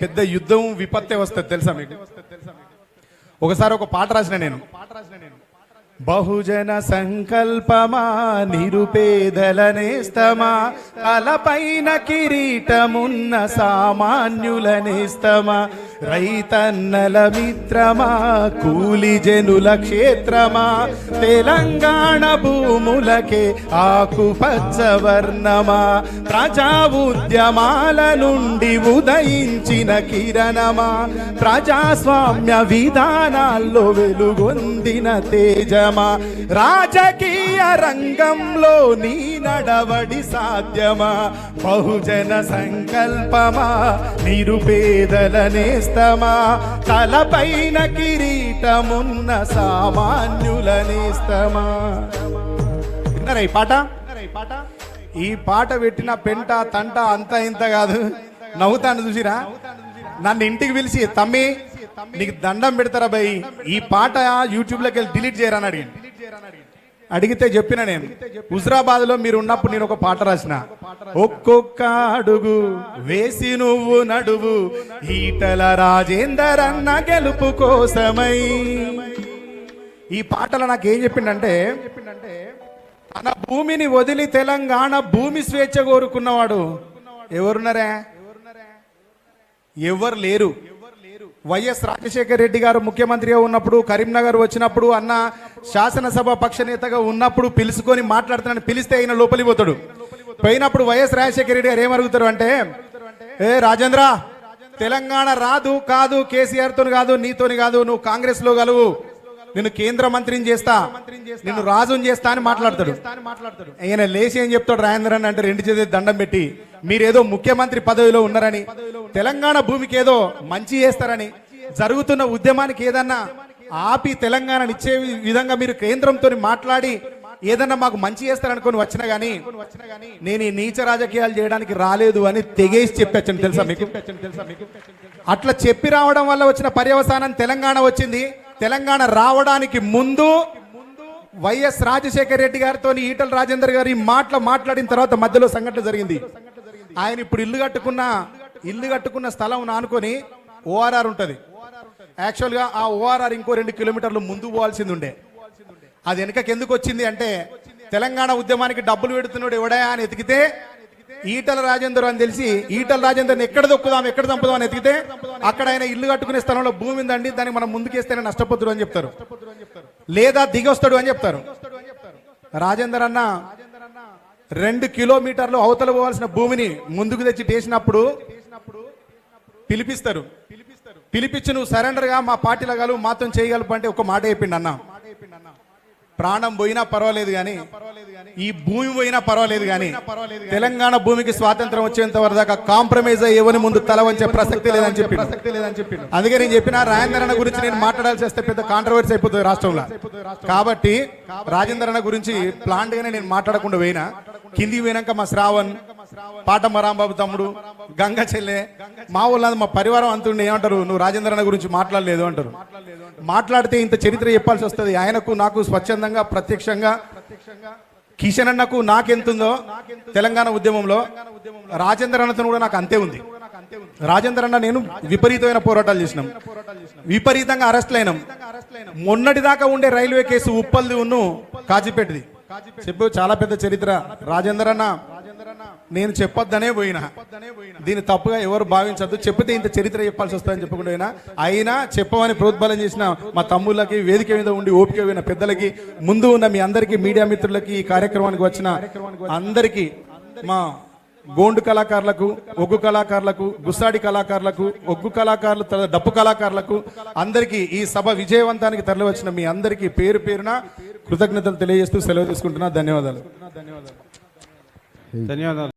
పెద్ద యుద్ధం విపత్తే వస్తుంది తెలుసా మీకు? ఒకసారి ఒక పాట రాసిన నేను. బహుజన సంకల్పమా నిరుపేదల నేస్తమా తలపైన కిరీటమున్న సామాన్యుల నేస్తమా రైతన్నల మిత్రమా కూలి జనుల క్షేత్రమా తెలంగాణ భూములకే ఆకుపచ్చ వర్ణమా ప్రజా ఉద్యమాల నుండి ఉదయించిన కిరణమా ప్రజాస్వామ్య విధానాల్లో వెలుగొందిన తేజమా రాజకీయ రంగంలో నీ నడవడి సాధ్యమా బహుజన సంకల్పమా నిరుపేదల నేస్తమా తలపైన కిరీటమున్న సామాన్యులనేస్తమా? విన్నారా ఈ పాట? ఈ పాట పెట్టిన పెంట తంట అంత ఇంత కాదు. నవ్వుతాను చూసిరా? నన్ను ఇంటికి పిలిచి తమ్మి నీకు దండం పెడతారా భయ్? ఈ పాట యూట్యూబ్లోకి వెళ్ళి డిలీట్ చేయరా అని అడిగింది అడిగితే చెప్పిన నేను హుజరాబాద్లో మీరు ఉన్నప్పుడు నేను ఒక పాట రాసిన ఒక్కొక్క అడుగు వేసి నువ్వు నడువు ఈటల రాజేందర్ అన్న గెలుపు కోసమై. ఈ పాటలో నాకు ఏం చెప్పిండంటే తన భూమిని వదిలి తెలంగాణ భూమి స్వేచ్ఛ కోరుకున్నవాడు ఎవరున్నారా? ఎవరు లేరు? వైఎస్ రాజశేఖర రెడ్డి గారు ముఖ్యమంత్రిగా ఉన్నప్పుడు కరీంనగర్ వచ్చినప్పుడు అన్న శాసనసభ పక్ష నేతగా ఉన్నప్పుడు పిలుచుకొని మాట్లాడుతున్నాను పిలిస్తే ఆయన లోపలికి పోతాడు. పోయినప్పుడు వైఎస్ రాజశేఖర రెడ్డి గారు ఏమడుగుతారు అంటే ఏ రాజేంద్ర తెలంగాణ రాదు కాదు కేసీఆర్ కాదు నీతోని కాదు నువ్వు కాంగ్రెస్లో నేను కేంద్ర మంత్రిని చేస్తా. నేను రాజుని చేస్తా అని మాట్లాడతాడు. ఆయన లేచి ఏం చెప్తాడు రాజేంద్ర అని అంటే రెండు చేతి దండం పెట్టి మీరేదో ముఖ్యమంత్రి పదవిలో ఉన్నారని తెలంగాణ భూమికి ఏదో మంచి చేస్తారని జరుగుతున్న ఉద్యమానికి ఏదన్నా ఆపి తెలంగాణని ఇచ్చే విధంగా మీరు కేంద్రంతో మాట్లాడి ఏదన్నా మాకు మంచి చేస్తారనుకొని వచ్చినా గానీ నేను ఈ నీచ రాజకీయాలు చేయడానికి రాలేదు అని తెగేసి చెప్పొచ్చాను తెలుసా మీకు? అట్లా చెప్పి రావడం వల్ల వచ్చిన పర్యవసానం తెలంగాణ వచ్చింది. తెలంగాణ రావడానికి ముందు వైఎస్ రాజశేఖర రెడ్డి గారితో ఈటల రాజేందర్ గారి ఈ మాటలు మాట్లాడిన తర్వాత మధ్యలో సంఘటన జరిగింది. ఆయన ఇప్పుడు ఇల్లు కట్టుకున్న ఇల్లు కట్టుకున్న స్థలం నానుకొని ఓఆర్ఆర్ ఉంటుంది. యాక్చువల్గా ఆ ఓఆర్ఆర్ ఇంకో రెండు కిలోమీటర్లు ముందు పోవాల్సింది ఉండే. అది వెనకకి ఎందుకు వచ్చింది అంటే తెలంగాణ ఉద్యమానికి డబ్బులు పెడుతున్నాడు ఎవడా అని ఎతికితే ఈటల రాజేందర్ అని తెలిసి ఈటల రాజేందర్ ఎక్కడ దొక్కుదాం ఎక్కడ చంపుదాం అని ఎతికితే అక్కడ ఆయన ఇల్లు కట్టుకునే స్థలంలో భూమి ఉందండి దాన్ని మనం ముందుకేస్తేనే నష్టపోతుడు అని చెప్తారు. లేదా దిగొస్తాడు అని చెప్తారు. రాజేందర్ అన్న రెండు కిలోమీటర్లు అవతల పోవాల్సిన భూమిని ముందుకు తెచ్చి చేసినప్పుడు పిలిపిస్తారు. పిలిపించి నువ్వు సరెండర్గా మా పార్టీలో గలవు మాత్రం చేయగలపు అంటే ఒక మాట చెప్పిండు అన్న. ప్రాణం పోయినా పర్వాలేదు కానీ ఈ భూమి పోయినా పర్వాలేదు కానీ తెలంగాణ భూమికి స్వాతంత్రం వచ్చేంత వరకు దాకా కాంప్రమైజ్ అయ్యేవని ముందు తల వంచే ప్రసక్తి లేదని చెప్పి ప్రసక్తి లేదని చెప్పి అందుకే నేను చెప్పిన రాజేంద్రన గురించి నేను మాట్లాడాల్సి వస్తే పెద్ద కాంట్రవర్సీ అయిపోతుంది రాష్ట్రంలో. కాబట్టి రాజేంద్రన గురించి ప్లాంట్ గానే నేను మాట్లాడకుండా పోయినా. కిందికి పోయినాక మా శ్రావణ్ పాటమ్మ రాంబాబు తమ్ముడు గంగ చెల్లె మా వాళ్ళంతా మా పరివారం అంతుండే ఏమంటారు నువ్వు రాజేంద్ర అన్న గురించి మాట్లాడలేదు అంటారు. మాట్లాడితే ఇంత చరిత్ర చెప్పాల్సి వస్తుంది. ఆయనకు నాకు స్వచ్ఛందంగా ప్రత్యక్షంగా కిషన్ అన్నకు నాకెంతుందో తెలంగాణ ఉద్యమంలో రాజేంద్ర అన్నతో కూడా నాకు అంతే ఉంది. రాజేంద్ర అన్న నేను విపరీతమైన పోరాటాలు చేసినాం. విపరీతంగా అరెస్ట్ అయినాం మొన్నటి దాకా ఉండే రైల్వే కేసు ఉప్పల్ది ఉన్ను కాజీపేటది. చెప్పు చాలా పెద్ద చరిత్ర. రాజేంద్ర అన్న నేను చెప్పొద్దనే పోయినా. దీన్ని తప్పుగా ఎవరు భావించద్దు. చెప్పితే ఇంత చరిత్ర చెప్పాల్సి వస్తుందని చెప్పకుండా పోయినా. అయినా చెప్పమని ప్రోద్బలం చేసిన మా తమ్ముళ్ళకి వేదిక మీద ఉండి ఓపిక పోయిన పెద్దలకి ముందు ఉన్న మీ అందరికీ మీడియా మిత్రులకి ఈ కార్యక్రమానికి వచ్చిన అందరికీ మా గోండు కళాకారులకు ఒగ్గు కళాకారులకు గుస్సాడి కళాకారులకు ఒగ్గు కళాకారులు డప్పు కళాకారులకు అందరికీ ఈ సభ విజయవంతానికి తరలి వచ్చిన మీ అందరికీ పేరు పేరున కృతజ్ఞతలు తెలియజేస్తూ సెలవు తీసుకుంటున్నా. ధన్యవాదాలు. ధన్యవాదాలు.